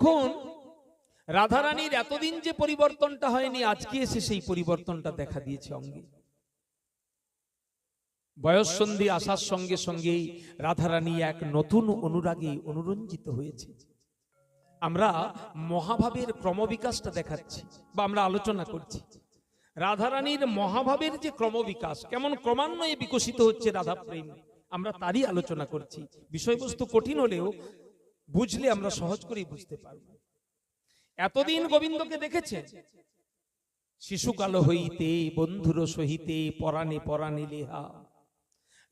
দেখুন রাধারানীর এতদিন যে পরিবর্তনটা হয়নি, আজকে এসে সেই পরিবর্তনটা দেখা দিয়েছে অঙ্গে। বয়ঃসন্ধি আসার সঙ্গে সঙ্গেই রাধারানী এক নতুন অনুরাগে অনুরঞ্জিত হয়েছে। আমরা মহাভাবের ক্রমবিকাশটা দেখাচ্ছি বা আমরা আলোচনা করছি। রাধারানীর মহাভাবের যে ক্রমবিকাশ, কেমন ক্রমান্বয়ে বিকশিত হচ্ছে রাধা প্রেম আমরা তারই আলোচনা করছি। বিষয়বস্তু কঠিন হলেও বুঝলে আমরা সহজ করেই বুঝতে পারব। এতদিন গোবিন্দকে দেখেছেন শিশুকাল হইতে বন্ধুর সহিতে পরাণে পরাণে লেহা।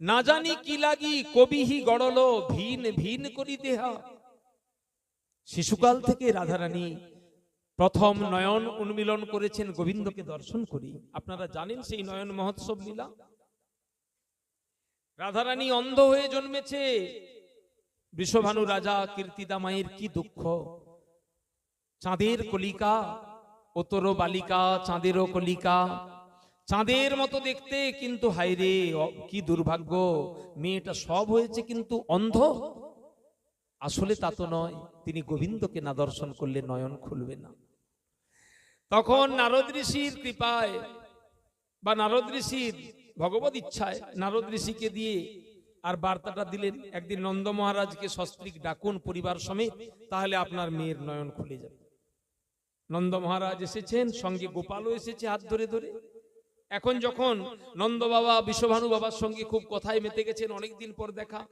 না জানি কি লাগি কবিহি গড়ল ভিন ভিন করি দেহা। শিশুকাল থেকে রাধারানী প্রথম নয়ন উন্মিলন করেছেন গোবিন্দকে দর্শন করি। আপনারা জানেন সেই নয়ন মহোৎসব লীলা? রাধারানী অন্ধ হয়ে জন্মেছে বিশ্বভানু রাজা কীর্তিদা মায়ের কি দুঃখ? চাঁদের কলিকা ওতর বালিকা, চাঁদেরও কলিকা। চাঁদের মতো দেখতে কিন্তু হাইরে কি দুর্ভাগ্য, মেয়েটা সব হয়েছে কিন্তু অন্ধ। আসলে তা তো নয়, তিনি গোবিন্দকে না দর্শন করলে নয়ন খুলবে না। তখন নারদ ঋষির কৃপায় বা নারদ ঋষির ভগবত ইচ্ছায় নারদ ঋষিকে দিয়ে আর বার্তাটা দিলেন, একদিন নন্দ মহারাজকে সস্ত্রীক ডাকুন পরিবার সমেত, তাহলে আপনার মেয়ের নয়ন খুলে যাবে। নন্দ মহারাজ এসেছেন, সঙ্গে গোপালও এসেছে হাত ধরে ধরে। এখন যখন নন্দ বাবা, বিশ্বভানু বাবার সঙ্গে খুব কথায় মেতে গেছেন, অনেকদিন পর দেখা।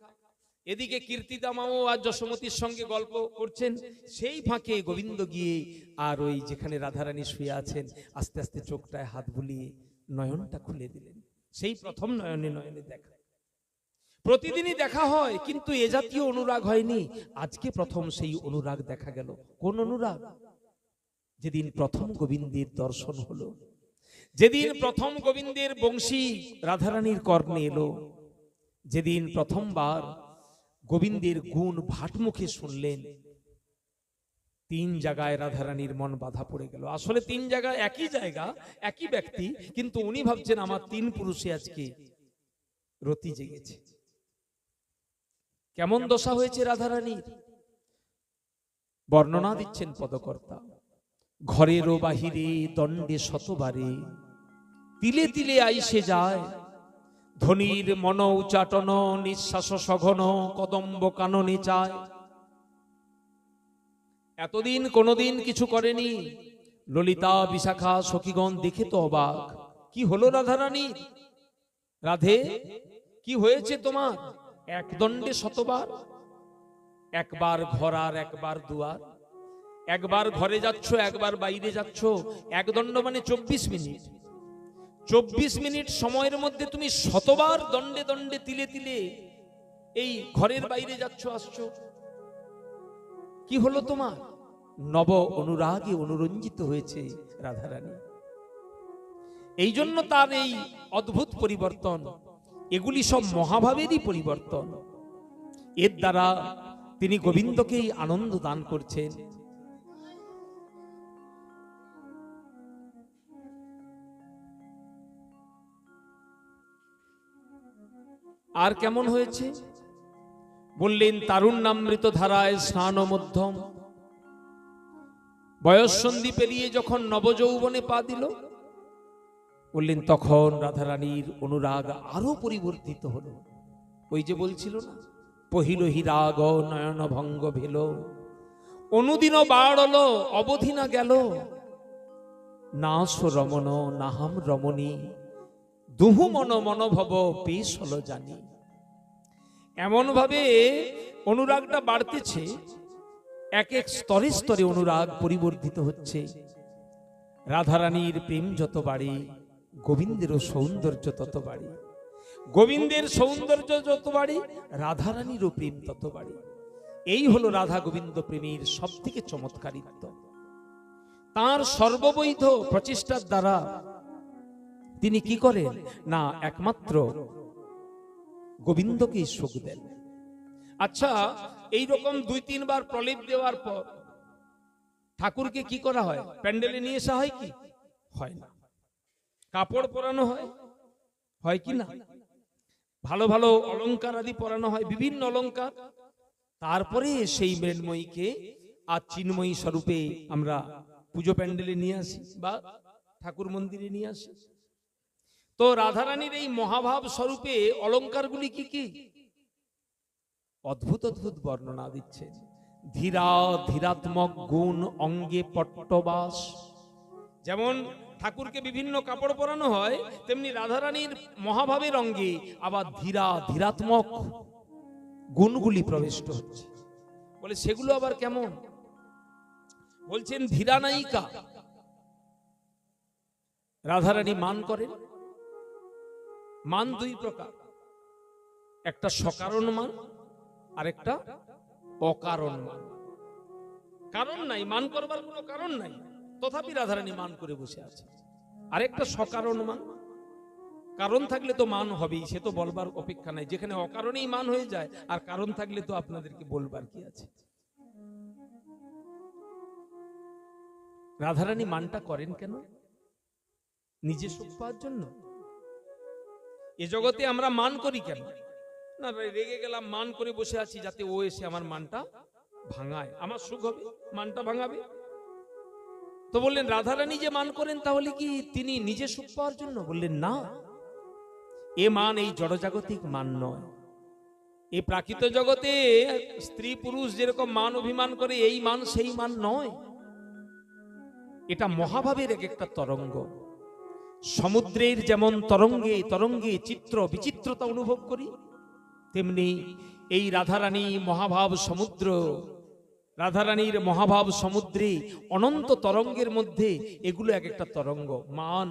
এদিকে কীর্তিদামাও আর যশোমতির সঙ্গে গল্প করছেন, সেই ফাঁকে গোবিন্দ গিয়ে আর ওই যেখানে রাধারানী শুয়ে আছেন, আস্তে আস্তে চোখটায় হাত বুলিয়ে নয়নটা খুলে দিলেন। সেই প্রথম নয়নে নয়নে দেখা। প্রতিদিনই দেখা হয়, কিন্তু এ জাতীয় অনুরাগ হয়নি। আজকে প্রথম সেই অনুরাগ দেখা গেল। কোন অনুরাগ? যেদিন প্রথম গোবিন্দের দর্শন হলো। যেদিন প্রথম গোবিন্দের বংশী রাধারানীর কর্ণে এলো। যেদিন প্রথমবার গোবিন্দের গুণ ভাটমুখে শুনলেন। তিন জায়গায় রাধারানীর মন বাধা পড়ে গেল। আসলে তিন জায়গায় একই জায়গা, একই ব্যক্তি, কিন্তু উনি ভাবছেন, আমার তিন পুরুষে আজকে রতি জেগেছে। কেমন দশা হয়েছে রাধারানীর? বর্ণনা দিচ্ছেন পদকর্তা। ঘরেরও বাহিরে দণ্ডে শতবারে, তিলে তিলে আইসে যায়। ধনির মন উচাটন, নিঃশ্বাস সঘন, কদম্ব কাননে চায়। এতদিন কোনোদিন কিছু করেনি। ললিতা, বিশাখা, সখীগণ দেখে তো অবাক। কি হলো রাধারানী রাধে, কি হয়েছে তোমার? এক দণ্ডে শতবার, একবার ঘর আর একবার দুয়ার। একবার ঘরে যাচ্ছ, একবার বাইরে যাচ্ছ, এক দণ্ড মানে চব্বিশ মিনিট। চব্বিশ মিনিট সময়ের মধ্যে তুমি শতবার দণ্ডে দণ্ডে তিলে তিলে এই ঘরের বাইরে যাচ্ছ, আসছো। কি হলো তোমার? নব অনুরাগে অনুরঞ্জিত হয়েছে রাধারানী। এই জন্য তার এই অদ্ভুত পরিবর্তন এগুলি সব মহাভাবেরই পরিবর্তন। এর দ্বারা তিনি গোবিন্দকেই আনন্দ দান করছেন। আর কেমন হয়েছে? বললেন তারুণ্যামৃত ধারায় স্নান মধ্যম বয়ঃসন্ধি পেরিয়ে যখন নবযৌবনে পা দিল বললেন, তখন রাধারানীর অনুরাগ আরও পরিবর্তিত হলো। ওই যে বলছিল না, পহিল হিরাগ নয়ন ভঙ্গ ভেল, অনুদিন বাড়ল অবধি না গেল। নাশ রমণ, নাহাম রমণী, দুহু মন মনোভব পেশ হলো জানি। এমন ভাবে অনুরাগটা বাড়তেছে, এক এক স্তরে স্তরে অনুরাগ পরিবর্তিত হচ্ছে। রাধারানীর প্রেম যত বাড়ে গোবিন্দেরও সৌন্দর্য তত বাড়ে। গোবিন্দের সৌন্দর্য যত বাড়ে রাধারানীরও প্রেম তত বাড়ে। এই হলো রাধা গোবিন্দ প্রেমের সব থেকে চমৎকারিত্ব। তার সর্ববৈধ প্রচেষ্টার দ্বারা তিনি কি করেন? না একমাত্র গোবিন্দকেই সুখ দেন। আচ্ছা এই রকম দুই তিনবার প্রলেপ দেওয়ার পর ঠাকুরকে কি করা হয়? প্যান্ডেলে নিয়ে আসা হয় কি? হয় না। কাপড় পরানো হয়? হয় কি না? ভালো ভালো অলঙ্কার আদি পরানো হয়, বিভিন্ন অলঙ্কার। তারপরে সেই মৃন্ময়ীকে আর চিন্ময়ী স্বরূপে আমরা পুজো প্যান্ডেলে নিয়ে আসি বা ঠাকুর মন্দিরে নিয়ে আসি। তো রাধারানীর এই মহাভাব স্বরূপে অলংকারগুলি কি কি? অদ্ভুত অদ্ভুত বর্ণনা দিচ্ছে। ধীরা ধীরাত্মক গুণ অঙ্গে পট্টবাস। যেমন ঠাকুরকে বিভিন্ন কাপড় পরানো হয়, তেমনি রাধারানীর মহাভাবের অঙ্গে আবার ধীরা, ধীরাত্মক গুণগুলি প্রবিষ্ট হচ্ছে। বলে, সেগুলো আবার কেমন? বলছেন, ধীরা নায়িকা। রাধারানী মান করেন। মান দুই প্রকার। একটা সকারণ মান আর একটা অকারণ মান। কারণ নাই, মান করবার কোনো কারণ নাই। তথাপি রাধারানী মান করে বসে আছে। আরেকটা সকারণ মান কারণ থাকলে তো মান হবেই, সে তো বলবার অপেক্ষা নাই। যেখানে অকারণেই মান হয়ে যায়, আর কারণ থাকলে তো আপনাদেরকে বলবার কি আছে? রাধারানী মানটা করেন কেন? নিজে সুখ পাওয়ার জন্য? এ জগতে আমরা মান করি কেন? না রেগে গেলাম, মান করে বসে আছি যাতে ও এসে আমার মানটা ভাঙায়। আমার সুখ হবে, মানটা ভাঙাবে। তো বললেন, রাধারানী যে মান করেন, তাহলে কি তিনি নিজে সুখ পাওয়ার জন্য? বললেন, না। এ মান এই জড়জাগতিক মান নয়। এই প্রাকৃত জগতে স্ত্রী পুরুষ যেরকম মান অভিমান করে, এই মান সেই মান নয়। এটা মহাভাবের এক একটা তরঙ্গ। সমুদ্রের যেমন তরঙ্গে তরঙ্গে চিত্র বিচিত্রতা অনুভব করি, তেমনি এই রাধারানী মহাভাব সমুদ্র রাধারানীর মহাভাব সমুদ্রে অনন্ত তরঙ্গের মধ্যে এগুলো এক একটা তরঙ্গ। মান,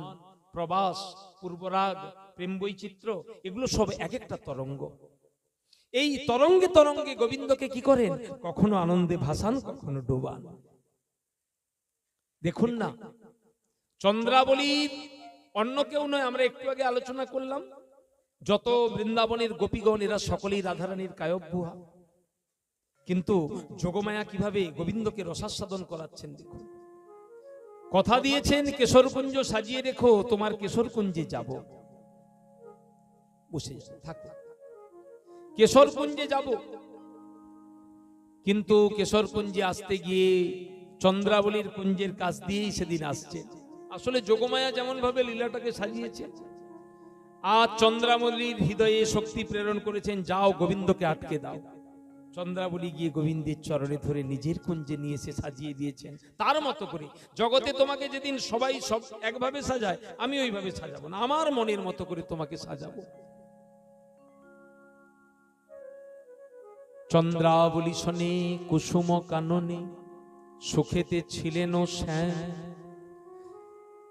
প্রবাস, পূর্বরাগ, প্রেম বৈচিত্র্য, এগুলো সব এক একটা তরঙ্গ। এই তরঙ্গে তরঙ্গে গোবিন্দকে কি করেন? কখনো আনন্দে ভাসান, কখনো ডোবান। দেখুন না চন্দ্রাবলীর অন্য কেউ নয়, আমরা একটু আগে আলোচনা করলাম। যত বৃন্দাবনের গোপীগণ, এরা সকলেই রাধারানীর কায়বভুহা কিন্তু যোগমায়া কীভাবে গোবিন্দকে রসাস্বাদন করাচ্ছেন দেখুন। কথা দিয়েছেন, কেশরকুঞ্জ সাজিয়ে রেখো, তোমার কেশরকুঞ্জে যাব। বসে থাকো কেশরকুঞ্জে যাব। কিন্তু কেশরকুঞ্জে আসতে গিয়ে চন্দ্রাবলীর কুঞ্জের কাছ দিয়েই সেদিন আসছে। আসলে যোগমায়া যেমন ভাবে লীলাটাকে সাজিয়েছে, আর চন্দ্রাবলীর হৃদয়ে শক্তি প্রেরণ করেছেন, যাও, গোবিন্দকে আটকে দাও। চন্দ্রাবলী গিয়ে গোবিন্দের চরণে ধরে নিজের কুঞ্জে নিয়ে এসে সাজিয়ে দিয়েছেন। তার মতো করে জগতে তোমাকে যেদিন সবাই সব একভাবে সাজায়, আমি ওইভাবে সাজাবো না। আমার মনের মতো করে তোমাকে সাজাবো। চন্দ্রাবলী শনে, কুসুম কাননে, সুখেতে ছিলেন শ্যাম।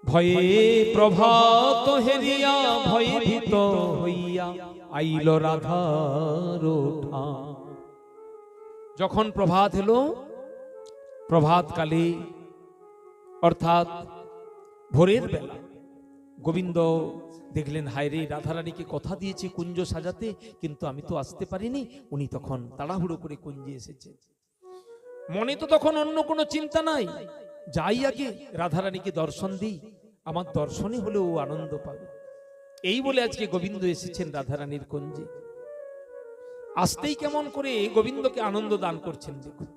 ভয়ে প্রভাত হেরিয়া, ভয়ে ভীত হইয়া, আইল রাধার ওঠা যখন প্রভাত এলো, প্রভাত কালে, অর্থাৎ ভোরের বেলা, গোবিন্দ দেখলেন হায়রে রাধারানীকে কথা দিয়েছি কুঞ্জ সাজাতে, কিন্তু আমি তো আসতে পারিনি। উনি তখন তাড়াহুড়ো করে কুঞ্জে এসেছে। মনে তো তখন অন্য কোনো চিন্তা নাই। যাই আগে রাধারানীকে দর্শন দিই, আমার দর্শনে হলেও আনন্দ পাবে। এই বলে আজকে গোবিন্দ এসেছেন রাধারানীর কুঞ্জে। আসতেই কেমন করে গোবিন্দকে আনন্দ দান করছেন, দেখুন।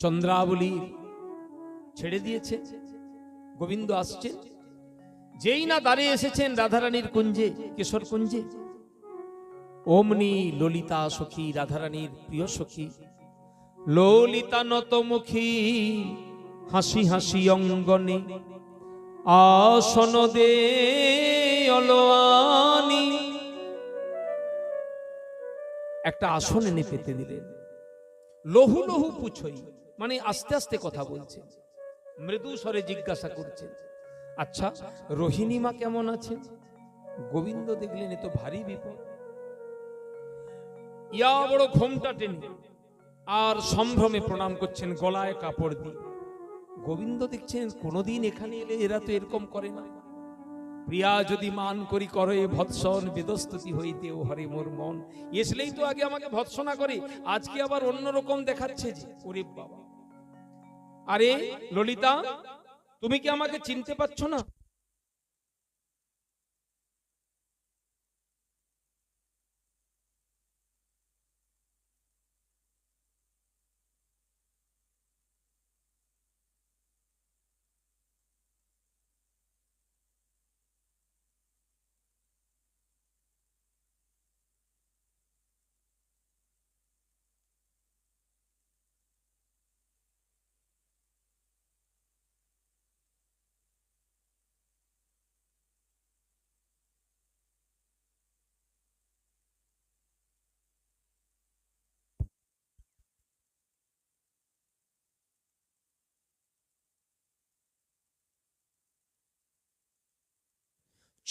চন্দ্রাবলী ছেড়ে দিয়েছে, গোবিন্দ আসছেন যেই না দাঁড়িয়ে এসেছেন রাধারানীর কুঞ্জে, কেশর কুঞ্জে। ওমনি ললিতা সখী, রাধারানীর প্রিয় সখী। ললিতা নতমুখী, হাসি হাসি অঙ্গনে। আসন দে অলওয়ানি। একটা আসন এনে পেতে দিলেন লহু লহু পুছই মানে আস্তে আস্তে কথা বলছে। মৃদু স্বরে জিজ্ঞাসা করছে আচ্ছা রোহিণী মা কেমন আছে? গোবিন্দ দেখলেন, এ ভারী বিপদ। ইয়া বড় ঘোমটা টেনে আর সম্ভ্রমে প্রণাম করছেন, গলায় কাপড় দিয়ে। গোবিন্দ দেখছেন, কোনোদিন এখানে এলে এরা তো এরকম করে না। প্রিয়া যদি মান করি করে, ভৎসন বেদস্তুতি হইতেও হরে মোর মন। এসলেই তো আগে আমাকে ভৎসনা করে, আজকে আবার অন্য রকম দেখাচ্ছে যে, ওরে বাবা। আরে, ললিতা, তুমি কি আমাকে চিনতে পারছ না?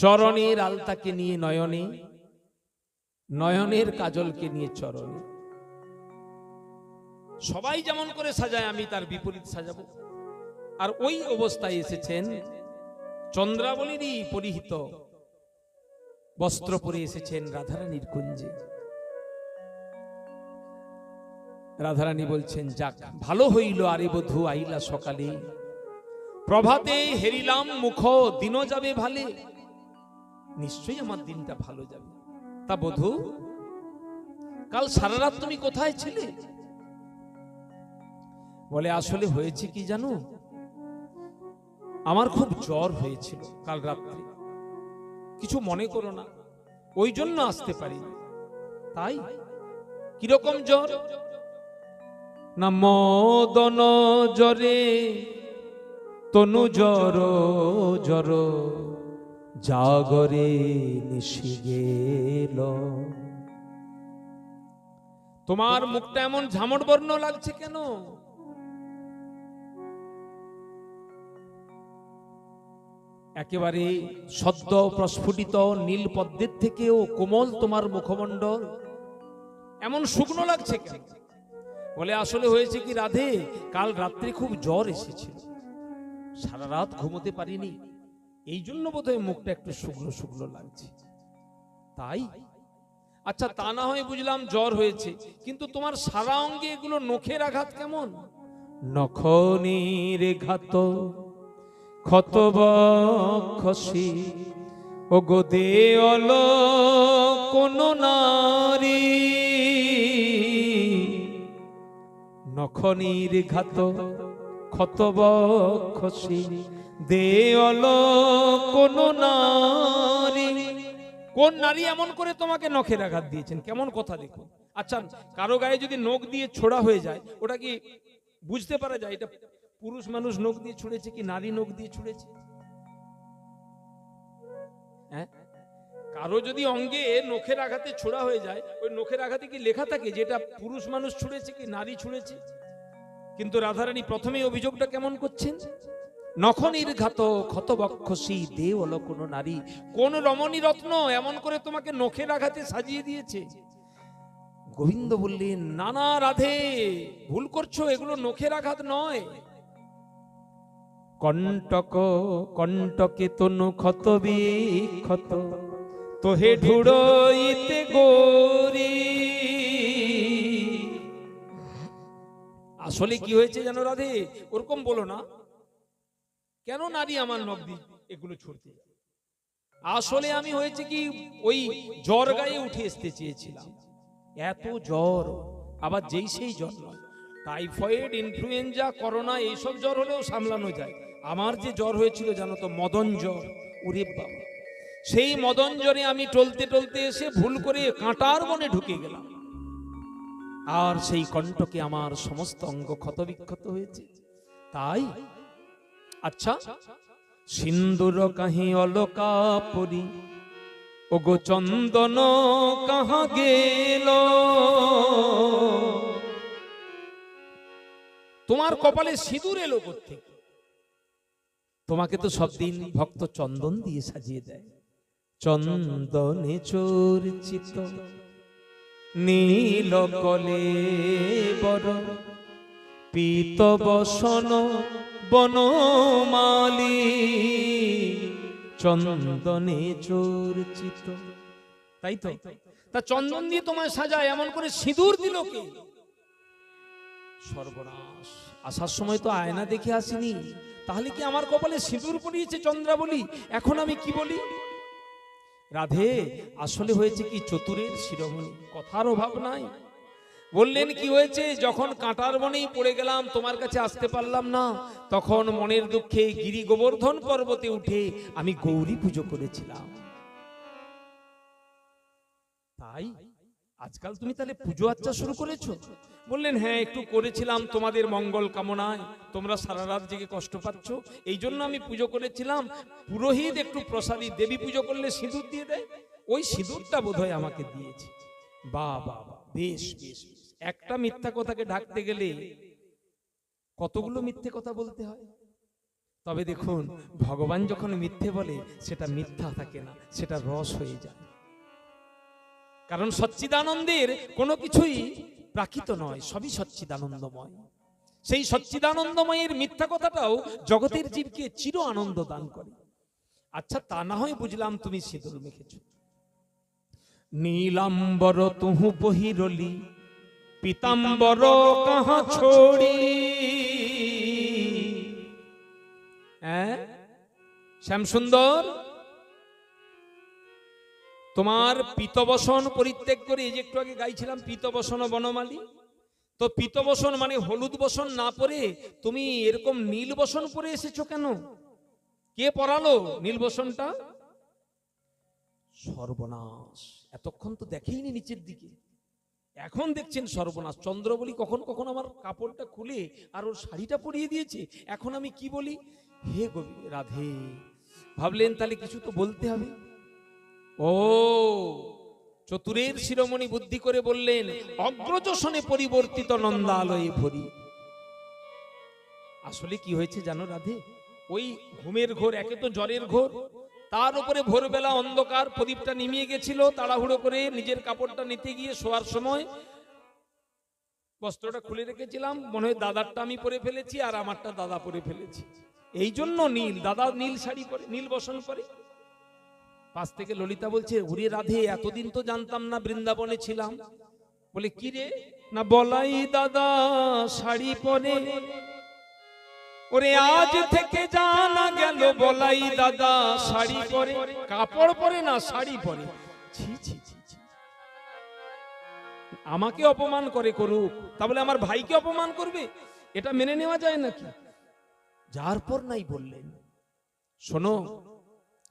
চরণের আলতাকে নিয়ে নয়নে, নয়নের কাজলকে নিয়ে চরণে। সবাই যেমন করে সাজায়, আমি তার বিপরীত সাজাবো। আর ওই অবস্থায় এসেছেন চন্দ্রাবলীরই পরিহিত বস্ত্র পরে এসেছেন রাধারানীর কুঞ্জে। রাধারানী বলছেন, যাক, ভালো হইল আরে বধু, আইলা সকালে। প্রভাতে হেরিলাম মুখ, দিনও যাবে ভালে। নিশ্চয়ই আমার দিনটা ভালো যাবে। তা বধু কাল সারা রাত তুমি কোথায় ছিলে? বলে আসলে হয়েছে কি জানো? আমার খুব জ্বর হয়েছিল কাল রাত্রে। কিছু মনে করো না ওই জন্য আসতে পারি তাই? কীরকম জ্বর? না মদন জ্বরে তনু জ্বর জ্বর। জাগরে নিশি গেল। তোমার মুখটা এমন ঝামট বর্ণ লাগছে কেন? একেবারে সদ্য প্রস্ফুটিত নীল পদ্মের থেকেও কোমল তোমার মুখমণ্ডল। এমন শুকনো লাগছে বলে আসলে হয়েছে কি রাধে, কাল রাত্রে খুব জ্বর এসেছিল। সারা রাত ঘুমোতে পারিনি। এই জন্য বোধহয় মুখটা একটু শুকনো শুকনো লাগছে। তাই? আচ্ছা তা না হয় বুঝলাম জ্বর হয়েছে, কিন্তু তোমার সারা অঙ্গে এগুলো নখের আঘাত কেমন? নখনির ঘাত ক্ষত বক্ষসি ও গো দেওল কোন নারী। নখনির ঘাত ক্ষত বক্ষসি দেওল কোন নারী কোন নারী এমন করে তোমাকে নখের আঘাত দিয়েছেন? কেমন কথা দেখো আচ্ছা কারও গায়ে যদি নখ দিয়ে ছোড়া হয়ে যায়, ওটা কি বুঝতে পারা যায়? এটা পুরুষ মানুষ নখ দিয়ে ছুঁড়েছে কি নারী নখ দিয়ে ছুঁড়েছে? হ্যাঁ? কারও যদি অঙ্গে নখের আঘাতে ছোড়া হয়ে যায়, ওই নখের আঘাতে কি লেখা থাকে যে এটা পুরুষ মানুষ ছুঁড়েছে কি নারী ছুঁড়েছে? কিন্তু রাধারানী প্রথমে অভিযোগটা কেমন করছেন? নখনির ঘাত ক্ষত বক্ষসী দে হলো কোন নারী। কোন রমণী রত্ন এমন করে তোমাকে নখের আঘাতে সাজিয়ে দিয়েছে। গোবিন্দ বললেন নানা রাধে ভুল করছ এগুলো নখের আঘাত নয়। কণ্টক কণ্টকে তনু ক্ষত বিক্ষত তোহে ঢুড়ইতে গোরি। আসলে কি হয়েছে জানো রাধে? ওরকম বলো না। কেন নারী আমার দিয়ে এগুলো ছুটতে আসলে আমি হয়েছে কি ওই জ্বর গায়ে উঠে আসতে চেয়েছিলাম। এত জ্বর আবার যেই সেই জ্বর নয়। টাইফয়েড ইনফ্লুয়েঞ্জা করোনা এইসব জ্বর হলেও সামলানো যায়। আমার যে জ্বর হয়েছিল জানো তো মদন জ্বর। উরে বাবা। সেই মদন জ্বরে আমি টলতে টলতে এসে ভুল করে কাঁটার বনে ঢুকে গেলাম। আর সেই কণ্ঠকে আমার সমস্ত অঙ্গ ক্ষতবিক্ষত হয়েছে। তাই আচ্ছা সিন্দুর কাহি অলকা পরি ও গো চন্দন কাহা গেল? তোমার কপালে সিঁদুর এলো করতে তোমাকে তো সব দিন ভক্ত চন্দন দিয়ে সাজিয়ে দেয়। চন্দনে চর্চিত, নীল কলে বড়, পীত বসন বনমালী চন্দনে চর্চিত। তাই তো? তা চন্দন দিয়ে তোমায় সাজায়, এমন করে সিঁদুর দিল কে? সর্বনাশ। আসার সময় তো আয়না দেখে আসিনি। তাহলে কি আমার কপালে সিঁদুর পড়িয়েছে চন্দ্রাবলী? এখন আমি কি বলি? রাধে, আসলে হয়েছে কি চতুরের শিরোমণি? কথার অভাব নাই। বললেন, কি হয়েছে? যখন কাঁটার বনেই পড়ে গেলাম, তোমার কাছে আসতে পারলাম না। তখন মনের দুঃখে গিরি গোবর্ধন পর্বতে উঠে আমি গৌরী পুজো করেছিলাম। তাই আজকাল তুমি তাহলে পুজো আচ্চা শুরু করেছ? বললেন হ্যাঁ একটু করেছিলাম। তোমাদের মঙ্গল কামনায়। তোমরা সারা রাত জেগে কষ্ট পাচ্ছ। এই জন্য আমি পুজো করেছিলাম। পুরোহিত একটু প্রসাদী দেবী পুজো করলে সিঁদুর দিয়ে দেয়। ওই সিঁদুরটা বোধহয় আমাকে দিয়েছে। বা বা বেশ বেশ। একটা মিথ্যা কথাকে ঢাকতে গেলে কতগুলো মিথ্যে কথা বলতে হয়? তবে দেখুন, ভগবান যখন মিথ্যে বলে, সেটা মিথ্যা থাকে না, সেটা রস হয়ে যায়। কারণ সচ্চিদানন্দের কোনো কিছুই প্রাকৃত নয়, সবই সচ্চিদানন্দময়। সেই সচ্চিদানন্দময়ের মিথ্যা কথাটাও জগতের জীবকে চির আনন্দ দান করে। আচ্ছা তা না হয় বুঝলাম তুমি সিঁদুর মেখেছ। নীলাম্বর তুহু বহিরলি পিতাম্বর কাহা ছোড়ি। হ্যাঁ শ্যামসুন্দর, তোমার পিতবসন পরিত্যাগ করে, এই যে একটু আগে গাইছিলাম পিতবসন বনমালী। তো পিতবসন মানে হলুদ বসন না পরে তুমি এরকম নীল বসন পরে এসেছ কেন? কে পরালো নীল বসনটা? সর্বনাশ। এতক্ষণ তো দেখেইনি নিচের দিকে। এখন দেখছেন সর্বনাশ। চন্দ্র বলি, কখন কখন আমার কাপড়টা খুলে আর ওর শাড়িটা পরিয়ে দিয়েছে? এখন আমি কি বলি? হে গোবি, রাধে। ভাবলেন, তাহলে কিছু তো বলতে হবে। ও, চতুরের শিরোমণি বুদ্ধি করে বললেন অগ্রজসনে পরিবর্তিত নন্দালয়ে ভরি। আসলে কি হয়েছে জানো রাধে? ওই ঘুমের ঘোর, একে তো জ্বরের ঘোর। তার উপরে ভোরবেলা অন্ধকার, প্রদীপটা নিমিয়ে গেছিল, তাড়াহুড়ো করে নিজের কাপড়টা নিতে গিয়ে শোয়ার সময় বস্ত্রটা খুলে রেখেছিলাম, মনে হয় দাদারটা আমি পরে ফেলেছি আর আমারটা দাদা পরে ফেলেছি। এই জন্য নীল, দাদা নীল শাড়ি পরে, নীল বসন পরে। পাশ থেকে ললিতা বলছে উড়ে রাধে, এতদিন তো জানতাম না বৃন্দাবনে ছিলাম। বলে, কি রে? না বলাই দাদা শাড়ি পরে ওরে আজ থেকে জানা গেল বলাই দাদা শাড়ি পরে। কাপড় পরে না শাড়ি পরে। আমাকে অপমান করে করুক, তাহলে আমার ভাইকে অপমান করবে? এটা মেনে নেওয়া যায় নাকি? যার পর নাই বললেন। শোনো,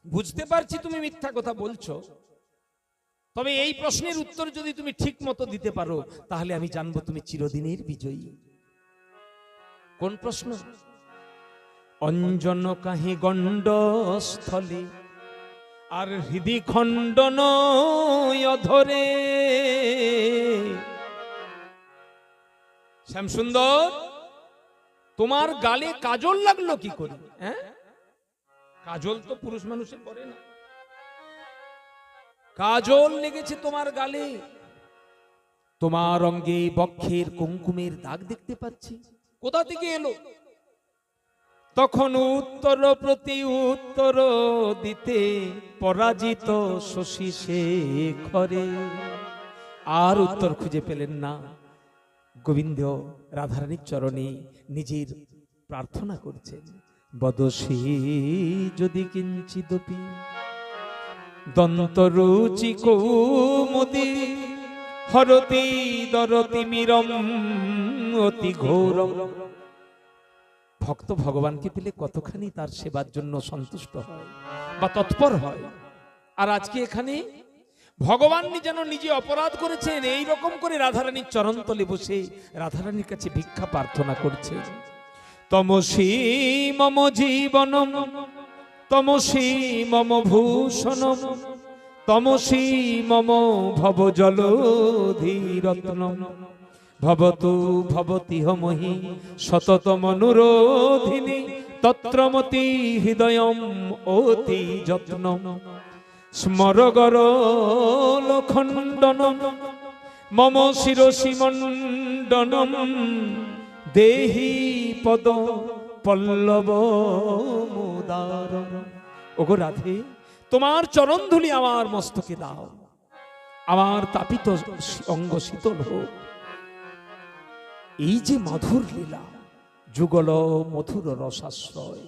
বুঝতে পারছি তুমি মিথ্যা কথা বলছো। তবে এই প্রশ্নের উত্তর যদি তুমি ঠিক মতো দিতে পারো, তাহলে আমি জানব তুমি চিরদিনের বিজয়ী। কোন প্রশ্ন? অঞ্জন কাহি গণ্ড স্থলে আর হৃদি খণ্ডন অধরে। শ্যামসুন্দর তোমার গালে কাজল লাগল কি করে? হ্যাঁ? কাজল তো পুরুষ মানুষের পরে না। কাজল লেগেছে তোমার গালে। তোমার অঙ্গে বক্ষের কুঙ্কুমের দাগ দেখতে পাচ্ছি। কোথা থেকে এলো? তখন উত্তর প্রতি উত্তর দিতে পরাজিত শশী সে শেখরে আর উত্তর খুঁজে পেলেন না। গোবিন্দ রাধারানীর চরণে নিজের প্রার্থনা করছেন বদসী যদি কিঞ্চিদপি দন্তরুচি কৌমুদি, হরতি দরতি মিরম অতি ঘোরম। ভক্ত ভগবানকে পেলে কতখানি তার সেবার জন্য সন্তুষ্ট হয় বা তৎপর হয়। আর আজকে এখানে ভগবান যেন নিজে অপরাধ করেছেন, এই রকম করে রাধারানীর চরণতলে বসে রাধারানীর কাছে ভিক্ষা প্রার্থনা করছে তমসী মম জীবনম, তমসী মম ভূষণম, তমসী মম ভব জলধীরত্নম ভবতু ভবতি হমহি শততমনুরোধিনী তত্রমতি হৃদয়ম অতি যত্ন স্মরগর লখণ্ডনম, মম শিরসি মণ্ডনম, দেহি পদ পল্লব মুদার ওগো রাধে, তোমার চরণ ধুলি আমার মস্তকে দাও। আমার তাপিত অঙ্গ শীতল হোক। এই যে মধুর লীলা, যুগল মধুর রসাশ্রয়।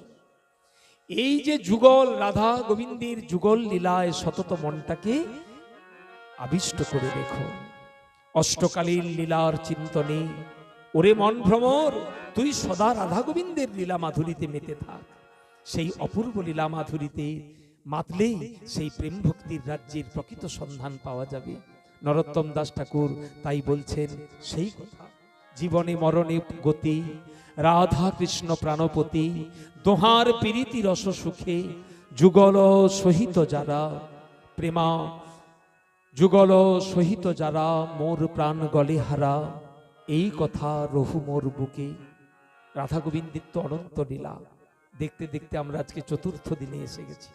এই যে যুগল রাধা গোবিন্দের যুগল লীলায় সতত মনটাকে আবিষ্ট করে রেখো। অষ্টকালীন লীলার চিন্তনে, ওরে মন ভ্রমর, তুই সদা রাধা গোবিন্দের লীলা মাধুরীতে মেতে থাক। সেই অপূর্ব লীলা মাধুরীতে মাতলেই সেই প্রেম ভক্তির রাজ্যের প্রকৃত সন্ধান পাওয়া যাবে। নরোত্তম দাস ঠাকুর তাই বলছেন সেই কথা। জীবনে মরণে গতি, রাধা কৃষ্ণ প্রাণপতি, দোহার প্রীতি রস সুখে, যুগল সহিত যারা, প্রেমা, যুগল সহিত যারা মোর প্রাণ গলে হারা এই কথা রহু মোর বুকে। রাধা গোবিন্দিত্ব অনন্ত লীলা, দেখতে দেখতে আমরা আজকে চতুর্থ দিনে এসে গেছি।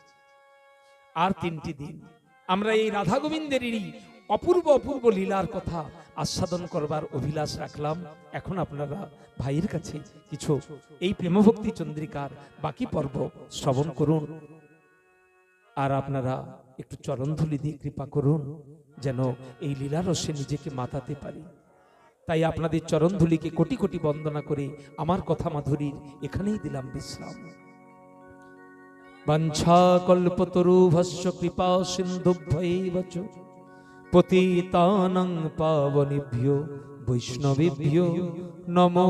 আর তিনটি দিন, আমরা এই রাধা গোবিন্দেরই অপূর্ব অপূর্ব লীলার কথা আস্বাদন করবার অভিলাষ রাখলাম। এখন আপনারা ভাইয়ের কাছে কিছু এই প্রেমভক্তি চন্দ্রিকার বাকি পর্ব শ্রবণ করুন। আর আপনারা একটু চরণধুলি দিয়ে কৃপা করুন, যেন এই লীলারসে নিজেকে মাতাতে পারি। তাই আপনাদের চরণধুলিকে কোটি কোটি বন্দনা করে আমার কথা মাধুরীর এখানেই দিলাম বিশ্রাম। বাঞ্ছা কল্পতরুভস্য কৃপা সিন্ধুভ্যৈব চ। পতিতানং পাবনিভ্য বৈষ্ণবেভ্য নমো